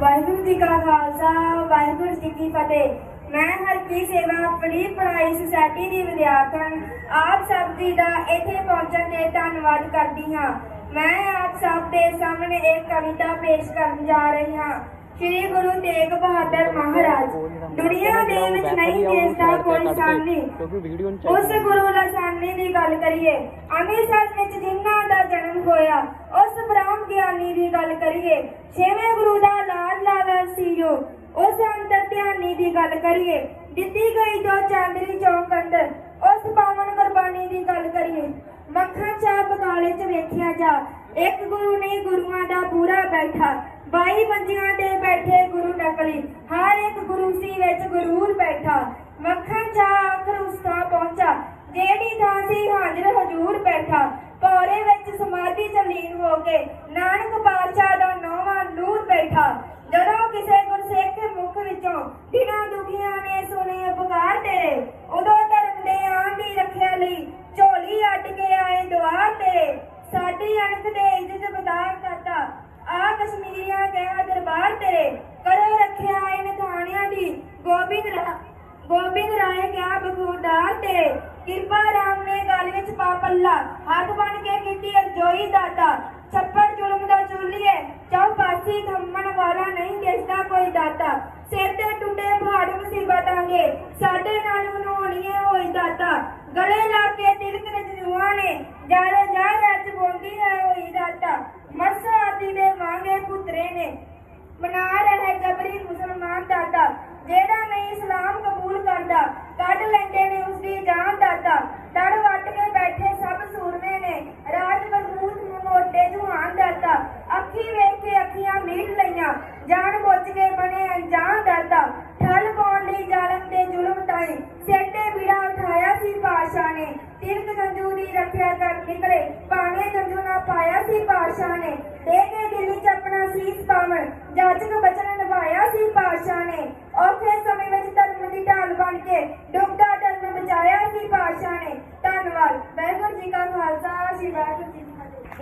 ਵਾਹਿਗੁਰੂ ਜੀ ਕਾ ਖਾਲਸਾ, ਵਾਹਿਗੁਰੂ ਜੀ ਕੀ ਫਤਿਹ। ਮੈਂ ਹਰਕੀ ਸੇਵਾ ਫਰੀ ਪੜਾਈ ਸੁਸਾਇਟੀ ਦੀ ਵਿਦਿਆਰਥਣ। ਆਪ ਸਭ ਜੀ ਦਾ ਇੱਥੇ ਪਹੁੰਚਣ ਤੇ ਧੰਨਵਾਦ ਕਰਦੀ ਹਾਂ। ਮੈਂ ਆਪ ਸਭ ਦੇ ਸਾਹਮਣੇ ਇੱਕ ਕਵਿਤਾ ਪੇਸ਼ ਕਰਨ ਜਾ ਰਹੀ ਹਾਂ। ਸ੍ਰੀ ਗੁਰੂ ਤੇਗ ਬਹਾਦਰ ਮਹਾਰਾਜ, ਦੁਨੀਆ ਦੇ ਵਿੱਚ ਨਹੀਂ ਦਿਸਦਾ ਕੋਈ ਸਾਨੀ। ਉਸ ਗੁਰੂ ਲਾਸਾਨੀ ਦੀ ਗੱਲ ਕਰੀਏ, ਅੰਮ੍ਰਿਤਸਰ ਵਿੱਚ ਜਿਨ੍ਹਾਂ ਦਾ ਜਨਮ ਹੋਇਆ, ਉਸ ਬ੍ਰਹਮ ਗਿਆਨੀ ਦੀ ਗੱਲ ਕਰੀਏ, ਛੇਵੇਂ ਗੁਰੂ ਦਾ ਲਾਡਲਾ ਦਾ ਉਸ ਅੰਤਰ ਧਿਆਨੀ ਦੀ ਗੱਲ ਕਰੀਏ, ਦਿੱਤੀ ਗਈ ਜੋ ਚਾਂਦਨੀ ਚੌਕ ਅੰਦਰ ਉਸ ਪਾਵਨ ਕੁਰਬਾਨੀ ਦੀ ਗੱਲ ਕਰੀਏ। ਮੱਖਣ ਚਾਹ ਬਕਾਲੇ ਚ ਵੇਖਿਆ ਜਾ, ਇੱਕ ਗੁਰੂ ਨਹੀਂ ਗੁਰੂਆਂ ਦਾ ਪੂਰਾ ਬੈਠਾ। ਬਾਈ ਮੰਜੀਆਂ ਤੇ ਬੈਠੇ ਗੁਰੂ ਨਕਲੀ, ਹਰ ਇੱਕ ਗੁਰੂ ਸੀ ਵਿੱਚ ਗੁਰੂਰ ਬੈਠਾ। ਮੱਖਣ ਚਾਹ ਆਖਰ ਉਸ ਥਾਂ ਪਹੁੰਚਾ, ਜਿਹੜੀ ਥਾਂ ਸੀ ਹਾਜ਼ਰ ਹਜੂਰ ਬੈਠਾ ਪੌਰੇ ਵਿੱਚ ਸਮਾਧੀ ਚ ਲੀਨ ਹੋ ਕੇ ਨਾਨਕ ਪਾਤਸ਼ਾਹ ਦਾ ਨੌਵਾਂ ਨੂਰ ਬੈਠਾ ਜਦੋਂ ਕਿਸੇ ਗੁਰਸਿੱਖ ਦੇ ਮੁਖ ਵਿੱਚੋਂ ਦਿਨਾਂ ਦੁਖੀਆਂ ਨੇ ਸੁਣੇ ਪੁਕਾਰ ਤੇਰੇ ਉਦੋਂ ਧਰਮ ਦੇ ਆਨ ਦੀ ਰੱਖਿਆ ਲਈ ਝੋਲੀ ਅੱਡ ਕੇ ਆਏ ਦੁਆਰ ਤੇਰੇ ਸਾਡੀ ਅਣਖ ਦੇ ਇੱਜ਼ਤ ਬਦਾਰ ਕਰਤਾ ਆ ਕਸ਼ਮੀਰੀਆਂ ਕਹਿਆ ਦਰਬਾਰ ਤੇਰੇ। ਕਰੋ ਰੱਖਿਆ ਇਨ ਥਾਣਿਆਂ ਦੀ। ਗੋਬਿੰਦ ਗੋਬਿੰਦ ਰਾਏ ਕਿਆ ਬਖੂਰਦਾਰ ਤੇਰੇ, ਕਿਰਪਾ ਰਾਮ ਨੇ ਗਲ ਵਿੱਚ ਪਾ ਪੱਲਾ। ਹੱਥ ਬਣ ਕੇ ਕੀਤੀ ਅਰਜੋਈ ਦਾਤਾ। ਛੱਪੜ ਜ਼ੁਲਮ ਦਾ ਚੁੱਲੀਏ ਚੌਪਾਸੀ ਥੰਮਣ ਵਾਲਾ ਨਹੀਂ ਦਿਸਦਾ ਕੋਈ ਦਾਤਾ। ਸਿਰ ਤੇ ਟੁੱਟੇ ਪਹਾੜ ਮੁਸੀਬਤਾਂਗੇ ਸਾਡੇ ਨਾਲ ਮਨਾਉਣੀਏ ਹੋਈ ਦਾਤਾ। ਗਲੇ ਲਾ ਕੇ ਤਿਲਕ ਰਜੂਆਂ ਨੇ। ਜਾਰੇ ਜਾ ਰੱਖਿਆ ਕਰ ਨਿਕਲੇ ਪਾਣੇ ਜੰਜੂ ਨਾ ਪਾਇਆ ਸੀ ਪਾਸ਼ਾ ਨੇ ਦੇ ਕੇ ਦਿੱਲੀ ਚ ਆਪਣਾ ਸੀਸ ਪਾਵਣ ਨੂੰ ਬਚਣਾ ਨਿਭਾਇਆ ਸੀ ਪਾਸ਼ਾ ਨੇ।